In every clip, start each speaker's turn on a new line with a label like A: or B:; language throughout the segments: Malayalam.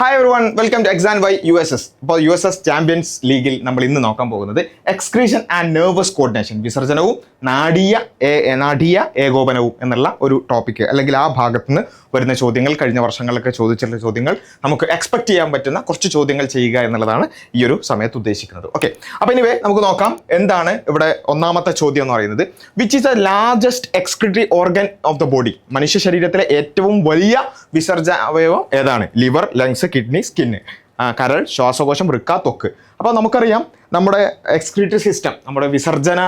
A: Hi everyone welcome to exam Y U S S അപ്പോൾ യു എസ് എസ് ചാമ്പ്യൻസ് ലീഗിൽ നമ്മൾ ഇന്ന് നോക്കാൻ പോകുന്നത് എക്സ്ക്രീഷൻ ആൻഡ് നെർവസ് കോർഡിനേഷൻ വിസർജനവും നാടീയ നാടീയ ഏകോപനവും എന്നുള്ള ഒരു ടോപ്പിക്ക് അല്ലെങ്കിൽ ആ ഭാഗത്ത് നിന്ന് വരുന്ന ചോദ്യങ്ങൾ കഴിഞ്ഞ വർഷങ്ങളിലൊക്കെ ചോദിച്ചിട്ടുള്ള ചോദ്യങ്ങൾ നമുക്ക് എക്സ്പെക്ട് ചെയ്യാൻ പറ്റുന്ന കുറച്ച് ചോദ്യങ്ങൾ ചെയ്യുക എന്നുള്ളതാണ് ഈ ഒരു സമയത്ത് ഉദ്ദേശിക്കുന്നത്. ഓക്കെ അപ്പോൾ ഇനിവേ നമുക്ക് നോക്കാം എന്താണ് ഇവിടെ ഒന്നാമത്തെ ചോദ്യം എന്ന് പറയുന്നത്. Which is the largest excretory organ of the body മനുഷ്യ ശരീരത്തിലെ ഏറ്റവും വലിയ വിസർജ അവയവം ഏതാണ്? Liver lungs kidney skin. കരൾ ശ്വാസകോശം വൃക്ക തൊക്ക് അപ്പോൾ നമുക്കറിയാം നമ്മുടെ എക്സ്ക്രീറ്ററി സിസ്റ്റം നമ്മുടെ വിസർജന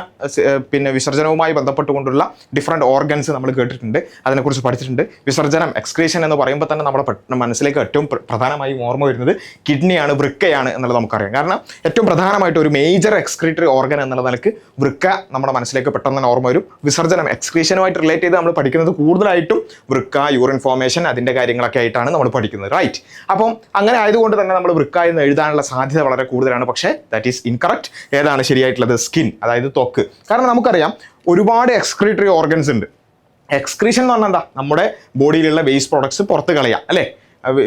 A: പിന്നെ വിസർജനവുമായി ബന്ധപ്പെട്ടുകൊണ്ടുള്ള ഡിഫറെന്റ് ഓർഗൻസ് നമ്മൾ കേട്ടിട്ടുണ്ട് അതിനെക്കുറിച്ച് പഠിച്ചിട്ടുണ്ട്. വിസർജനം എക്സ്ക്രീഷൻ എന്ന് പറയുമ്പോൾ തന്നെ നമ്മുടെ മനസ്സിലേക്ക് ഏറ്റവും പ്ര- പ്രധാനമായും ഓർമ്മ വരുന്നത് കിഡ്നിയാണ് വൃക്കയാണ് എന്നുള്ളത് നമുക്കറിയാം. കാരണം ഏറ്റവും പ്രധാനമായിട്ട് ഒരു മേജർ എക്സ്ക്രീറ്ററി ഓർഗൻ എന്നുള്ള നിലയ്ക്ക് വൃക്ക നമ്മുടെ മനസ്സിലേക്ക് പെട്ടെന്ന് തന്നെ ഓർമ്മ വരും. വിസർജനം എക്സ്ക്രീഷനുമായിട്ട് റിലേറ്റ് ചെയ്ത് നമ്മൾ പഠിക്കുന്നത് കൂടുതലായിട്ടും വൃക്ക യൂറിൻ ഫോർമേഷൻ അതിന്റെ കാര്യങ്ങളൊക്കെ ആയിട്ടാണ് നമ്മൾ പഠിക്കുന്നത് റൈറ്റ് അപ്പം അങ്ങനെ ആയതുകൊണ്ട് തന്നെ നമ്മൾ വൃക്ക എന്ന് എഴുതാനുള്ള സാധ്യത വളരെ കൂടുതലാണ്. പക്ഷേ ദാറ്റ് ഈസ് ഇൻകറക്റ്റ് ഏതാണ് ശരിയായിട്ടുള്ളത്? സ്കിൻ അതായത് ത്വക്ക്. കാരണം നമുക്കറിയാം ഒരുപാട് എക്സ്ക്രീറ്ററി ഓർഗൻസ് ഉണ്ട്. എക്സ്ക്രീഷൻ എന്ന് പറഞ്ഞാൽ എന്താ? നമ്മുടെ ബോഡിയിലുള്ള വേസ്റ്റ് പ്രോഡക്ട്സ് പുറത്ത് കളയാം അല്ലേ?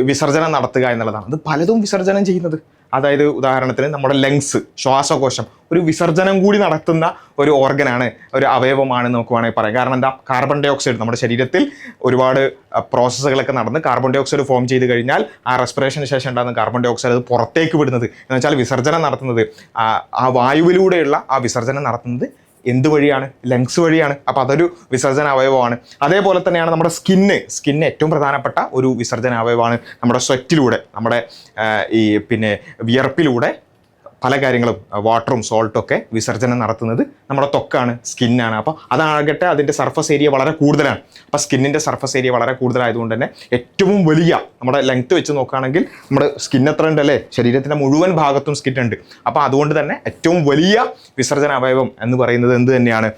A: വിസർജനം നടത്തുക എന്നുള്ളതാണ്. അത് പലതും വിസർജനം ചെയ്യുന്നത്. അതായത് ഉദാഹരണത്തിന് നമ്മുടെ ലങ്സ് ശ്വാസകോശം ഒരു വിസർജനം കൂടി നടത്തുന്ന ഒരു ഓർഗനാണ് ഒരു അവയവമാണ് നമുക്ക് വേണമെങ്കിൽ പറയാം. കാരണം എന്താ? കാർബൺ ഡൈ ഓക്സൈഡ് നമ്മുടെ ശരീരത്തിൽ ഒരുപാട് പ്രോസസ്സുകളൊക്കെ നടന്ന് കാർബൺ ഡൈ ഓക്സൈഡ് ഫോം ചെയ്ത് കഴിഞ്ഞാൽ ആ റെസ്പിറേഷന് ശേഷം ഉണ്ടാകുന്ന കാർബൺ ഡൈ ഓക്സൈഡ് അത് പുറത്തേക്ക് വിടുന്നത്. എന്ന് വെച്ചാൽ വിസർജനം നടത്തുന്നത് ആ- വായുവിലൂടെയുള്ള ആ വിസർജനം നടത്തുന്നത് എന്ത് വഴിയാണ്? ലങ്സ് വഴിയാണ്. അപ്പോൾ അതൊരു വിസർജന അവയവമാണ്. അതേപോലെ തന്നെയാണ് നമ്മുടെ സ്കിന്ന് സ്കിന്ന് ഏറ്റവും പ്രധാനപ്പെട്ട ഒരു വിസർജന അവയവമാണ് നമ്മുടെ സ്വെറ്റിലൂടെ നമ്മുടെ ഈ പിന്നെ വിയർപ്പിലൂടെ പല കാര്യങ്ങളും വാട്ടറും സോൾട്ടും ഒക്കെ വിസർജനം നടത്തുന്നത് നമ്മുടെ തൊക്കാണ് സ്കിന്നാണ് അപ്പോൾ അതാകട്ടെ അതിന്റെ സർഫസ് ഏരിയ വളരെ കൂടുതലാണ്. അപ്പോൾ സ്കിന്നിന്റെ സർഫസ് ഏരിയ വളരെ കൂടുതലായതുകൊണ്ട് തന്നെ ഏറ്റവും വലിയ നമ്മുടെ ലെങ്ത് വെച്ച് നോക്കുകയാണെങ്കിൽ നമ്മുടെ സ്കിൻ എത്ര ഉണ്ട് അല്ലേ? ശരീരത്തിന്റെ മുഴുവൻ ഭാഗത്തും സ്കിൻ ഉണ്ട്. അപ്പോൾ അതുകൊണ്ട് തന്നെ ഏറ്റവും വലിയ വിസർജന അവയവം എന്ന് പറയുന്നത് എന്ത് തന്നെയാണ്?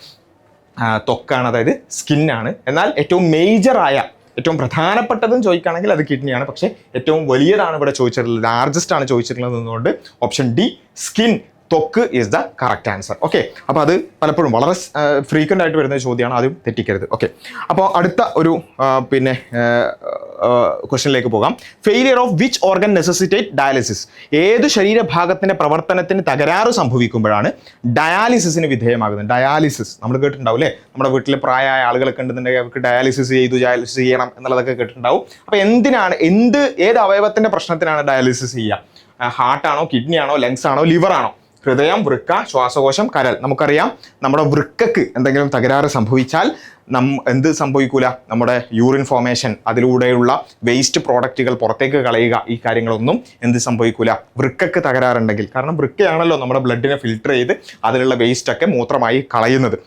A: തൊക്കാണ് അതായത് സ്കിന്നാണ് എന്നാൽ ഏറ്റവും മേജറായ ഏറ്റവും പ്രധാനപ്പെട്ടതും ചോദിക്കുകയാണെങ്കിൽ അത് കിഡ്നിയാണ് പക്ഷേ ഏറ്റവും വലിയതാണ് ഇവിടെ ചോദിച്ചിട്ടുള്ളത് ലാർജസ്റ്റ് ആണ് ചോദിച്ചിട്ടുള്ളത് എന്നുകൊണ്ട് ഓപ്ഷൻ ഡി സ്കിൻ ത്വക്ക് is the correct answer okay അപ്പോൾ അത് പലപ്പോഴും വളരെ ഫ്രീക്വന്റ് ആയിട്ട് വരുന്ന ചോദ്യമാണ്. ആദ്യം തെറ്റിക്കരുത്. ഓക്കെ അപ്പോൾ അടുത്ത ഒരു പിന്നെ ക്വസ്റ്റനിലേക്ക് പോകാം. Failure of which organ necessitate dialysis ഏത് ശരീരഭാഗത്തിന്റെ പ്രവർത്തനത്തിന് തകരാറ് സംഭവിക്കുമ്പോഴാണ് ഡയാലിസിസിന് വിധേയമാകുന്നത്? ഡയാലിസിസ് നമ്മൾ കേട്ടിട്ടുണ്ടാവും അല്ലേ? നമ്മുടെ വീട്ടിലെ പ്രായമായ ആളുകളൊക്കെ ഉണ്ടെന്നുണ്ടെങ്കിൽ അവർക്ക് ഡയാലിസിസ് ചെയ്തു ഡയാലിസിസ് ചെയ്യണം എന്നുള്ളതൊക്കെ കേട്ടിട്ടുണ്ടാവും. അപ്പോൾ എന്തിനാണ് എന്ത് ഏത് അവയവത്തിന്റെ പ്രശ്നത്തിനാണ് ഡയാലിസിസ് ചെയ്യുക? ഹാർട്ടാണോ കിഡ്നി ആണോ ലങ്സ് ആണോ ലിവർ ആണോ? ഹൃദയം വൃക്ക ശ്വാസകോശം കരൾ. നമുക്കറിയാം നമ്മുടെ വൃക്കക്ക് എന്തെങ്കിലും തകരാറ് സംഭവിച്ചാൽ നം എന്ത് സംഭവിക്കൂല? നമ്മുടെ യൂറിൻ ഫോർമേഷൻ അതിലൂടെയുള്ള വേസ്റ്റ് പ്രോഡക്റ്റുകൾ പുറത്തേക്ക് കളയുക. ഈ കാര്യങ്ങളൊന്നും എന്ത് സംഭവിക്കൂല? വൃക്കക്ക് തകരാറുണ്ടെങ്കിൽ. കാരണം വൃക്കയാണല്ലോ നമ്മുടെ ബ്ലഡിനെ ഫിൽട്ടർ ചെയ്ത് അതിലുള്ള വേസ്റ്റൊക്കെ മൂത്രമായി കളയുന്നത്.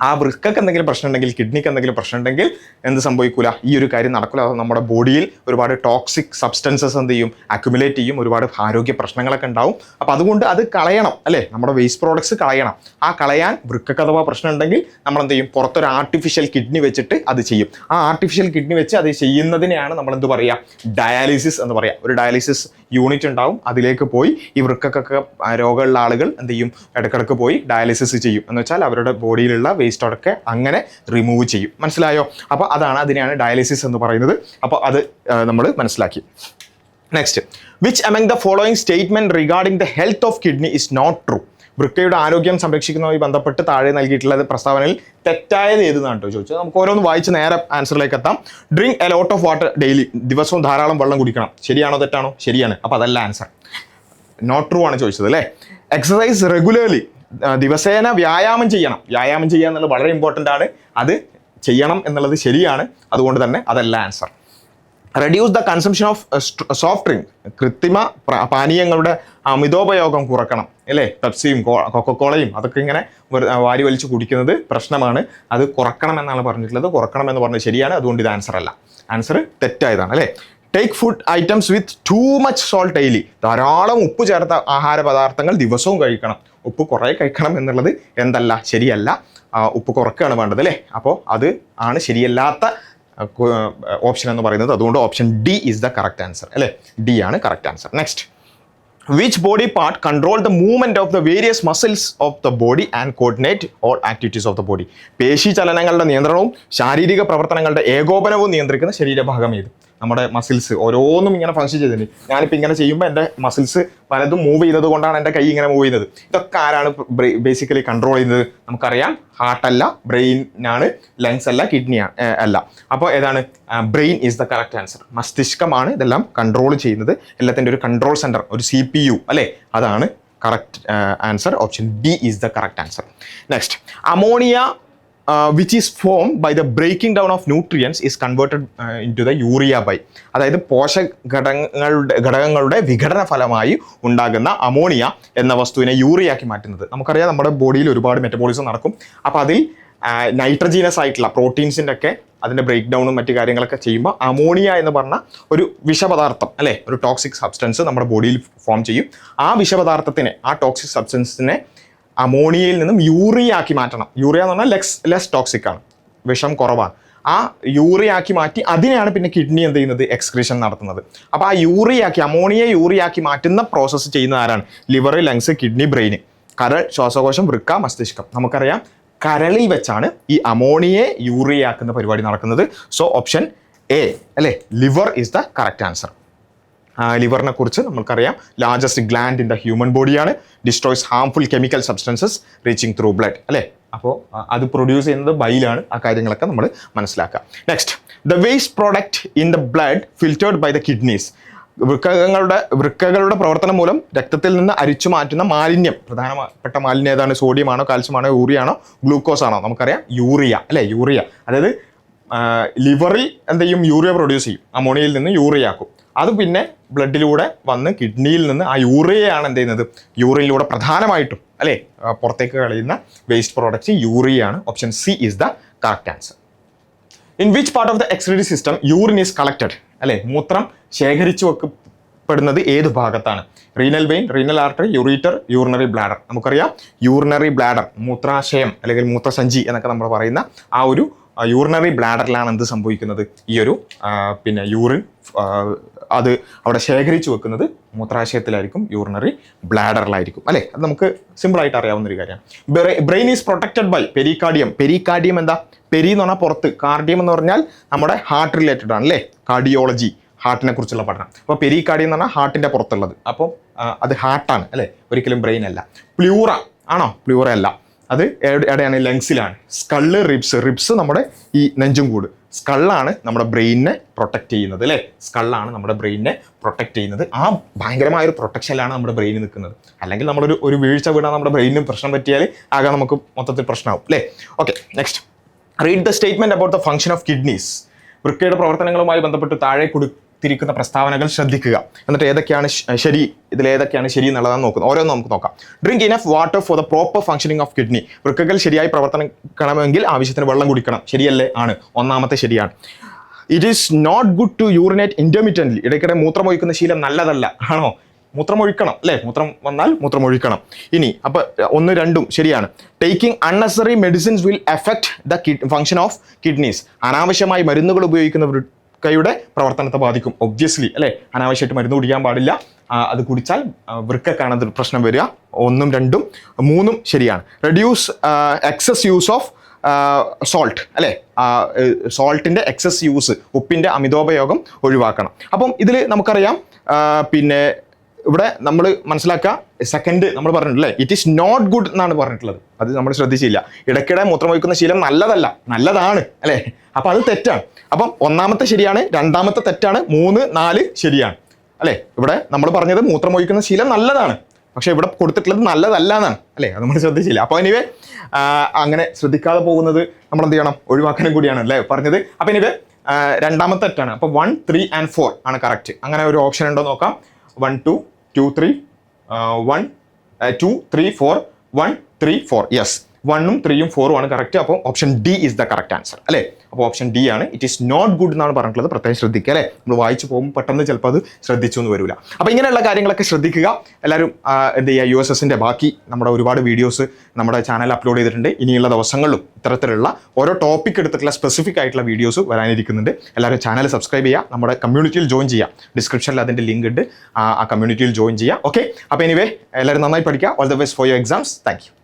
A: ആ വൃക്കക്ക് എന്തെങ്കിലും പ്രശ്നം ഉണ്ടെങ്കിൽ കിഡ്നിക്ക് എന്തെങ്കിലും പ്രശ്നം ഉണ്ടെങ്കിൽ എന്ത് സംഭവിക്കൂല? ഈ ഒരു കാര്യം നടക്കില്ല അത് നമ്മുടെ ബോഡിയിൽ ഒരുപാട് ടോക്സിക് സബ്സ്റ്റൻസസ് എന്ത് ചെയ്യും? അക്യുമുലേറ്റ് ചെയ്യും. ഒരുപാട് ആരോഗ്യ പ്രശ്നങ്ങളൊക്കെ ഉണ്ടാവും. അപ്പോൾ അതുകൊണ്ട് അത് കളയണം അല്ലേ? നമ്മുടെ വേസ്റ്റ് പ്രോഡക്ട്സ് കളയണം. ആ കളയാൻ വൃക്കക്ക് അഥവാ പ്രശ്നം ഉണ്ടെങ്കിൽ നമ്മൾ എന്ത് ചെയ്യും? പുറത്തൊരു ആർട്ടിഫിഷ്യൽ കിഡ്നി വെച്ചിട്ട് അത് ചെയ്യും. ആ ആർട്ടിഫിഷ്യൽ കിഡ്നി വെച്ച് അത് ചെയ്യുന്നതിനെയാണ് നമ്മൾ എന്ത് പറയുക ഡയാലിസിസ് എന്ന് പറയുക ഒരു ഡയാലിസിസ് യൂണിറ്റ് ഉണ്ടാവും. അതിലേക്ക് പോയി ഈ വൃക്കക്കൊക്കെ രോഗമുള്ള ആളുകൾ എന്ത് ചെയ്യും? ഇടക്കിടക്ക് പോയി ഡയാലിസിസ് ചെയ്യും. എന്ന് വെച്ചാൽ അവരുടെ ബോഡിയിലുള്ള വേസ്റ്റോടൊക്കെ അങ്ങനെ റിമൂവ് ചെയ്യും. മനസ്സിലായോ? അപ്പോൾ അതാണ് അതിനെയാണ് ഡയാലിസിസ് എന്ന് പറയുന്നത്. അപ്പോൾ അത് നമ്മൾ മനസ്സിലാക്കി. Next which among the following statement regarding the health of kidney is not true വൃക്കയുടെ ആരോഗ്യം സംരക്ഷിക്കുന്നതുമായി ബന്ധപ്പെട്ട് താഴെ നൽകിയിട്ടുള്ള പ്രസ്താവനയിൽ തെറ്റായത് ഏതെന്നാണ് കേട്ടോ ചോദിച്ചത്. നമുക്ക് ഓരോന്ന് വായിച്ച് നേരെ ആൻസറിലേക്ക് എത്താം. Drink a lot of water daily ദിവസവും ധാരാളം വെള്ളം കുടിക്കണം. ശരിയാണോ തെറ്റാണോ? ശരിയാണ്. അപ്പോൾ അതല്ല ആൻസർ നോട്ട് ട്രൂ ആണ് ചോദിച്ചത് അല്ലേ? എക്സസൈസ് റെഗുലർലി ദിവസേന വ്യായാമം ചെയ്യണം. വ്യായാമം ചെയ്യുക എന്നുള്ളത് വളരെ ഇമ്പോർട്ടന്റ് ആണ്. അത് ചെയ്യണം എന്നുള്ളത് ശരിയാണ്. അതുകൊണ്ട് തന്നെ അതല്ല answer reduce the consumption of soft drink കൃത്രിമ പാനീയങ്ങളുടെ അമിതോപയോഗം കുറക്കണം. അല്ലേ? പെപ്സിയും കൊക്കക്കോളയും അതൊക്കെ ഇങ്ങനെ വാരി വലിച്ച് കുടിക്കുന്നത് പ്രശ്നമാണ്. അത് കുറക്കണം എന്നാണ് പറഞ്ഞിട്ടുള്ളത്. കുറക്കണം എന്ന് പറഞ്ഞത് ശരിയാണ്. അതുകൊണ്ട് ഇത് ആൻസർ അല്ല. ആൻസർ തെറ്റായതാണ്. അല്ലേ? Take food items with too much salt daily ധാരാളം ഉപ്പ് ചേർത്ത ആഹാര പദാർത്ഥങ്ങൾ ദിവസവും കഴിക്കണം. ഉപ്പ് കുറേ കഴിക്കണം എന്നുള്ളത് എന്തല്ല ശരിയല്ല. ഉപ്പ് കുറക്കുകയാണ് വേണ്ടത് അല്ലേ? അപ്പോൾ അത് ആണ് ശരിയല്ലാത്ത ഓപ്ഷൻ എന്ന് പറയുന്നത്. അതുകൊണ്ട് option D is the correct answer അല്ലേ? ഡി ആണ് correct answer next which body part control the movement of the various muscles of the body and coordinate all activities of the body പേശി ചലനങ്ങളുടെ നിയന്ത്രണവും ശാരീരിക പ്രവർത്തനങ്ങളുടെ ഏകോപനവും നിയന്ത്രിക്കുന്ന ശരീരഭാഗം ഏത്? നമ്മുടെ മസിൽസ് ഓരോന്നും ഇങ്ങനെ ഫങ്ഷൻ ചെയ്തിട്ടുണ്ട്. ഞാനിപ്പോൾ ഇങ്ങനെ ചെയ്യുമ്പോൾ എന്റെ മസിൽസ് പലതും മൂവ് ചെയ്തത് കൊണ്ടാണ് എന്റെ കൈ ഇങ്ങനെ മൂവ് ചെയ്യുന്നത്. ഇതൊക്കെ ആരാണ് ബേസിക്കലി കൺട്രോൾ ചെയ്യുന്നത്? നമുക്കറിയാം. ഹാർട്ടല്ല ബ്രെയിൻ ആണ് ലങ്സ് അല്ല കിഡ്നി അല്ല. അപ്പോൾ ഏതാണ്? Brain is the correct answer മസ്തിഷ്കമാണ് ഇതെല്ലാം കൺട്രോൾ ചെയ്യുന്നത്. എല്ലാത്തിന്റെ ഒരു കൺട്രോൾ സെന്റർ ഒരു സി പി യു അല്ലേ? അതാണ് correct answer option B is the correct answer next ammonia which is form by the breaking down of nutrients is converted into the urea by അതായത് പോഷക ഘടകങ്ങളുടെ ഘടകങ്ങളുടെ വിഘടന ഫലമായി ഉണ്ടാകുന്ന അമോണിയ എന്ന വസ്തുവിനെ യൂറിയാക്കി മാറ്റുന്നത്. നമുക്കറിയാം നമ്മുടെ ബോഡിയിൽ ഒരുപാട് മെറ്റബോളിസം നടക്കും. അപ്പോൾ അതിൽ നൈട്രജീനസ് ആയിട്ടുള്ള പ്രോട്ടീൻസിന്റെ ഒക്കെ അതിന്റെ ബ്രേക്ക് ഡൗണും മറ്റു കാര്യങ്ങളൊക്കെ ചെയ്യുമ്പോൾ അമോണിയ എന്ന് പറഞ്ഞ ഒരു വിഷപദാർത്ഥം അല്ലേ? ഒരു ടോക്സിക് സബ്സ്റ്റൻസ് നമ്മുടെ ബോഡിയിൽ ഫോം ചെയ്യും. ആ വിഷപദാർത്ഥത്തിനെ ആ ടോക്സിക് സബ്സ്റ്റൻസിനെ അമോണിയയിൽ നിന്നും യൂറിയ ആക്കി മാറ്റണം. യൂറിയ എന്ന് പറഞ്ഞാൽ ലെക്സ് ലെസ് ടോക്സിക് ആണ്. വിഷം കുറവാണ്. ആ യൂറിയ ആക്കി മാറ്റി അതിനെയാണ് പിന്നെ കിഡ്നി എന്ത് ചെയ്യുന്നത്? എക്സ്ക്രീഷൻ നടത്തുന്നത്. അപ്പോൾ ആ യൂറിയ ആക്കി അമോണിയ യൂറിയ ആക്കി മാറ്റുന്ന പ്രോസസ്സ് ചെയ്യുന്ന ആരാണ്? ലിവർ ലങ്സ് കിഡ്നി ബ്രെയിൻ കരൾ ശ്വാസകോശം വൃക്ക മസ്തിഷ്കം. നമുക്കറിയാം കരളിൽ വെച്ചാണ് ഈ അമോണിയെ യൂറിയ ആക്കുന്ന പരിപാടി നടക്കുന്നത്. സോ ഓപ്ഷൻ എ അല്ലേ? Liver is the correct answer ലിവറിനെ കുറിച്ച് നമുക്കറിയാം largest gland in the human ബോഡിയാണ് destroys harmful chemical substances reaching through blood അല്ലേ? അപ്പോൾ അത് പ്രൊഡ്യൂസ് ചെയ്യുന്നത് ബൈലാണ് ആ കാര്യങ്ങളൊക്കെ നമ്മൾ മനസ്സിലാക്കുക next the waste product in the blood filtered by the kidneys വൃക്കകളുടെ വൃക്കകളുടെ പ്രവർത്തനം മൂലം രക്തത്തിൽ നിന്ന് അരിച്ചു മാറ്റുന്ന മാലിന്യം. പ്രധാനപ്പെട്ട മാലിന്യം ഏതാണ്? സോഡിയമാണോ കാൽസ്യമാണോ യൂറിയാണോ ഗ്ലൂക്കോസ് ആണോ? നമുക്കറിയാം യൂറിയ. അല്ലേ? യൂറിയ. അതായത് ലിവറിൽ എന്ത് ചെയ്യും? യൂറിയ പ്രൊഡ്യൂസ് ചെയ്യും. അമോണിയയിൽ നിന്ന് യൂറിയ ആക്കും. അത് പിന്നെ ബ്ലഡിലൂടെ വന്ന് കിഡ്നിയിൽ നിന്ന് ആ യൂറിയയാണ് എന്ത് ചെയ്യുന്നത്? യൂറിയയിലൂടെ പ്രധാനമായിട്ടും അല്ലേ? പുറത്തേക്ക് കളയുന്ന waste product യൂറിയയാണ് option C is the correct answer in which part of the excretory system urine is collected അല്ലേ? മൂത്രം ശേഖരിച്ചു വെക്കപ്പെടുന്നത് ഏത് ഭാഗത്താണ്? Renal vein renal artery ureter urinary bladder നമുക്കറിയാം യൂറിനറി ബ്ലാഡർ മൂത്രാശയം അല്ലെങ്കിൽ മൂത്രസഞ്ചി എന്നൊക്കെ നമ്മൾ പറയുന്ന ആ ഒരു യൂറിനറി ബ്ലാഡറിലാണ് എന്ത് സംഭവിക്കുന്നത്? ഈ ഒരു പിന്നെ യൂറിൻ അത് അവിടെ ശേഖരിച്ചു വെക്കുന്നത് മൂത്രാശയത്തിലായിരിക്കും യൂറിനറി ബ്ലാഡറിലായിരിക്കും അല്ലേ? അത് നമുക്ക് സിമ്പിൾ ആയിട്ട് അറിയാവുന്ന ഒരു കാര്യമാണ്. Brain is protected by pericardium pericardium എന്താ? പെരി എന്ന് പറഞ്ഞാൽ പുറത്ത്. കാർഡിയം എന്ന് പറഞ്ഞാൽ നമ്മുടെ ഹാർട്ട് റിലേറ്റഡ് ആണ് അല്ലേ? കാർഡിയോളജി ഹാർട്ടിനെ കുറിച്ചുള്ള പഠനം. അപ്പോൾ പെരികാർഡിയം എന്ന് പറഞ്ഞാൽ ഹാർട്ടിന്റെ പുറത്തുള്ളത്. അപ്പോൾ അത് ഹാർട്ടാണ് അല്ലേ? ഒരിക്കലും ബ്രെയിൻ അല്ല. പ്ലൂറ ആണോ? പ്ലൂറ അല്ല. അത് എവിടെ- എവിടെയാണ്? ലങ്സിലാണ്. Skull ribs. റിബ്സ് നമ്മുടെ ഈ നെഞ്ചും കൂട്. സ്കള്ളാണ് നമ്മുടെ ബ്രെയിനിനെ പ്രൊട്ടക്റ്റ് ചെയ്യുന്നത് അല്ലേ? സ്കള്ളാണ് നമ്മുടെ ബ്രെയിനിനെ പ്രൊട്ടക്റ്റ് ചെയ്യുന്നത്. ആ ഭയങ്കരമായ ഒരു പ്രൊട്ടക്ഷനിലാണ് നമ്മുടെ ബ്രെയിൻ നിൽക്കുന്നത്. അല്ലെങ്കിൽ നമ്മളൊരു ഒരു വീഴ്ച വീണാൽ നമ്മുടെ ബ്രെയിനിന് പ്രശ്നം പറ്റിയാൽ ആകെ നമുക്ക് മൊത്തത്തിൽ പ്രശ്നമാവും അല്ലേ? Okay next read the statement about the function of kidneys വൃക്കയുടെ പ്രവർത്തനങ്ങളുമായി ബന്ധപ്പെട്ട് താഴെ കൊടുത്തിരിക്കുന്ന പ്രസ്താവനകൾ ശ്രദ്ധിക്കുക. എന്നിട്ട് ഏതൊക്കെയാണ് ശരി ഇതിൽ ഏതൊക്കെയാണ് ശരി എന്നുള്ളതാണ് നോക്കുന്നത്. ഓരോന്നും നമുക്ക് നോക്കാം. Drink enough water for the proper functioning of kidney വൃക്കകൾ ശരിയായി പ്രവർത്തനക്കണമെങ്കിൽ ആവശ്യത്തിന് വെള്ളം കുടിക്കണം. ശരിയല്ലേ? ആണ്. ഒന്നാമത്തെ ശരിയാണ്. It is not good to urinate intermediately ഇടയ്ക്കിടെ മൂത്രമൊഴിക്കുന്ന ശീലം നല്ലതല്ല. ആണോ? മൂത്രമൊഴിക്കണം അല്ലേ? മൂത്രം വന്നാൽ മൂത്രമൊഴിക്കണം. ഇനി അപ്പോൾ ഒന്ന് രണ്ടും ശരിയാണ്. Taking unnecessary medicines will affect the kid function of kidneys അനാവശ്യമായി മരുന്നുകൾ ഉപയോഗിക്കുന്ന വൃക്കയുടെ പ്രവർത്തനത്തെ ബാധിക്കും ഒബ്വിയസ്ലി അല്ലേ? അനാവശ്യമായിട്ട് മരുന്ന് കുടിക്കാൻ പാടില്ല. അത് കുടിച്ചാൽ ആ, വൃക്കക്കാണ് അത് പ്രശ്നം വരിക. ഒന്നും രണ്ടും മൂന്നും ശരിയാണ്. Reduce excess use of salt അല്ലേ? സോൾട്ടിന്റെ എക്സസ് യൂസ് ഉപ്പിന്റെ അമിതോപയോഗം ഒഴിവാക്കണം. അപ്പം ഇതിൽ നമുക്കറിയാം പിന്നെ ഇവിടെ നമ്മൾ മനസ്സിലാക്കുക സെക്കൻഡ് നമ്മൾ പറഞ്ഞിട്ടില്ലേ? ഇറ്റ് ഈസ് നോട്ട് ഗുഡ് എന്നാണ് പറഞ്ഞിട്ടുള്ളത്. അത് നമ്മൾ ശ്രദ്ധിച്ചില്ല. ഇടയ്ക്കിടെ മൂത്രമൊഴിക്കുന്ന ശീലം നല്ലതല്ല. നല്ലതാണ് അല്ലേ? അപ്പം അത് തെറ്റാണ്. അപ്പം ഒന്നാമത്തെ ശരിയാണ് രണ്ടാമത്തെ തെറ്റാണ് മൂന്ന് നാല് ശരിയാണ്. അല്ലേ? ഇവിടെ നമ്മൾ പറഞ്ഞത് മൂത്രമൊഴിക്കുന്ന ശീലം നല്ലതാണ്. പക്ഷേ ഇവിടെ കൊടുത്തിട്ടുള്ളത് നല്ലതല്ല എന്നാണ് അല്ലേ? അത് നമ്മൾ ശ്രദ്ധിച്ചില്ല. അപ്പോൾ ഇനിവേ അങ്ങനെ ശ്രദ്ധിക്കാതെ പോകുന്നത് നമ്മൾ എന്ത് ചെയ്യണം? ഒഴിവാക്കാനും കൂടിയാണ് അല്ലേ? പറഞ്ഞത്. അപ്പോൾ ഇനിവേ രണ്ടാമത്തെ തെറ്റാണ്. അപ്പോൾ വൺ ത്രീ ആൻഡ് ഫോർ ആണ് കറക്റ്റ് അങ്ങനെ ഒരു ഓപ്ഷൻ ഉണ്ടോ നോക്കാം. One two two three one two three four one three four yes വണ്ണും ത്രീയും ഫോറും ആണ് കറക്റ്റ് അപ്പോൾ option D is the correct answer അല്ലേ? അപ്പോൾ ഓപ്ഷൻ ഡി ആണ്. ഇറ്റ് ഈസ് നോട്ട് ഗുഡ് എന്നാണ് പറഞ്ഞിട്ടുള്ളത്. പ്രത്യേകം ശ്രദ്ധിക്കുക അല്ലേ? നമ്മൾ വായിച്ചു പോകുമ്പോൾ പെട്ടെന്ന് ചിലപ്പോൾ അത് ശ്രദ്ധിച്ചു എന്ന് വരില്ല അപ്പോൾ ഇങ്ങനെയുള്ള കാര്യങ്ങളൊക്കെ ശ്രദ്ധിക്കുക. എല്ലാവരും എന്ത് ചെയ്യുക? യു എസ് എസിന്റെ ബാക്കി നമ്മുടെ ഒരുപാട് വീഡിയോസ് നമ്മുടെ ചാനൽ അപ്ലോഡ് ചെയ്തിട്ടുണ്ട്. ഇനിയുള്ള ദിവസങ്ങളിലും ഇത്തരത്തിലുള്ള ഓരോ ടോപ്പിക് എടുത്തിട്ടുള്ള സ്പെസിഫിക് ആയിട്ടുള്ള വീഡിയോസ് വരാനിരിക്കുന്നുണ്ട്. എല്ലാവരും ചാനൽ സബ്സ്ക്രൈബ് ചെയ്യുക. നമ്മുടെ കമ്മ്യൂണിറ്റിയിൽ ജോയിൻ ചെയ്യുക. ഡിസ്ക്രിപ്ഷനിൽ അതിന്റെ ലിങ്ക് ഉണ്ട്. ആ കമ്മ്യൂണിറ്റിയിൽ ജോയിൻ ചെയ്യുക. ഓക്കെ അപ്പോൾ എനിവേ എല്ലാവരും നന്നായി പഠിക്കുക. All the best for your exams thank